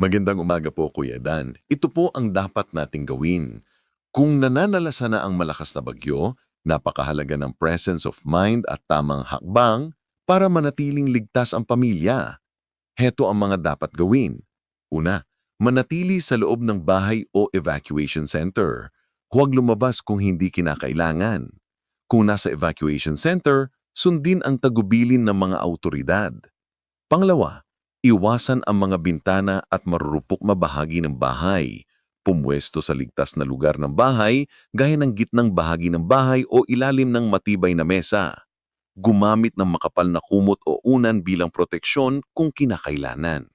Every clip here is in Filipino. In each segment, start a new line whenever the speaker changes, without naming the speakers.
Magandang umaga po, Kuya Dan. Ito po ang dapat nating gawin. Kung nananalasa na ang malakas na bagyo, napakahalaga ng presence of mind at tamang hakbang para manatiling ligtas ang pamilya. Heto ang mga dapat gawin. Una, manatili sa loob ng bahay o evacuation center. Huwag lumabas kung hindi kinakailangan. Kung nasa evacuation center, sundin ang tagubilin ng mga autoridad. Pangalawa, iwasan ang mga bintana at marurupok mabahagi ng bahay. Pumwesto sa ligtas na lugar ng bahay gaya ng gitnang bahagi ng bahay o ilalim ng matibay na mesa. Gumamit ng makapal na kumot o unan bilang proteksyon kung kinakailanan.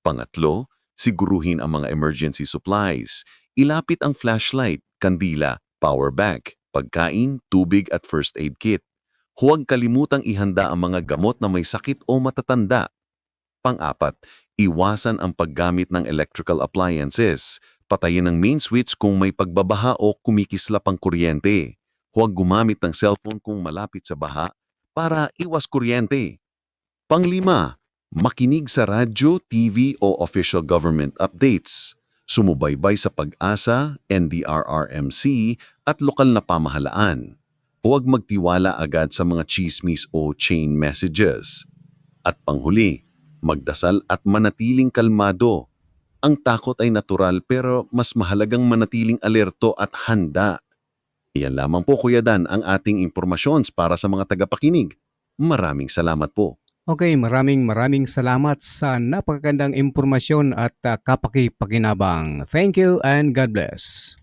Pangatlo, siguruhin ang mga emergency supplies. Ilapit ang flashlight, kandila, power bank, pagkain, tubig at first aid kit. Huwag kalimutang ihanda ang mga gamot na may sakit o matatanda. Pang-apat, iwasan ang paggamit ng electrical appliances. Patayin ang main switch kung may pagbabaha o kumikislap ang kuryente. Huwag gumamit ng cellphone kung malapit sa baha para iwas kuryente. Panglima, makinig sa radyo, TV o official government updates. Sumubaybay sa pag-asa, NDRRMC at lokal na pamahalaan. Huwag magtiwala agad sa mga chismis o chain messages. At panghuli, magdasal at manatiling kalmado. Ang takot ay natural pero mas mahalagang manatiling alerto at handa. Iyan lamang po Kuya Dan ang ating impormasyon para sa mga tagapakinig. Maraming salamat po.
Okay, maraming maraming salamat sa napakagandang impormasyon at uh, kapakipakinabang. Thank you and God bless.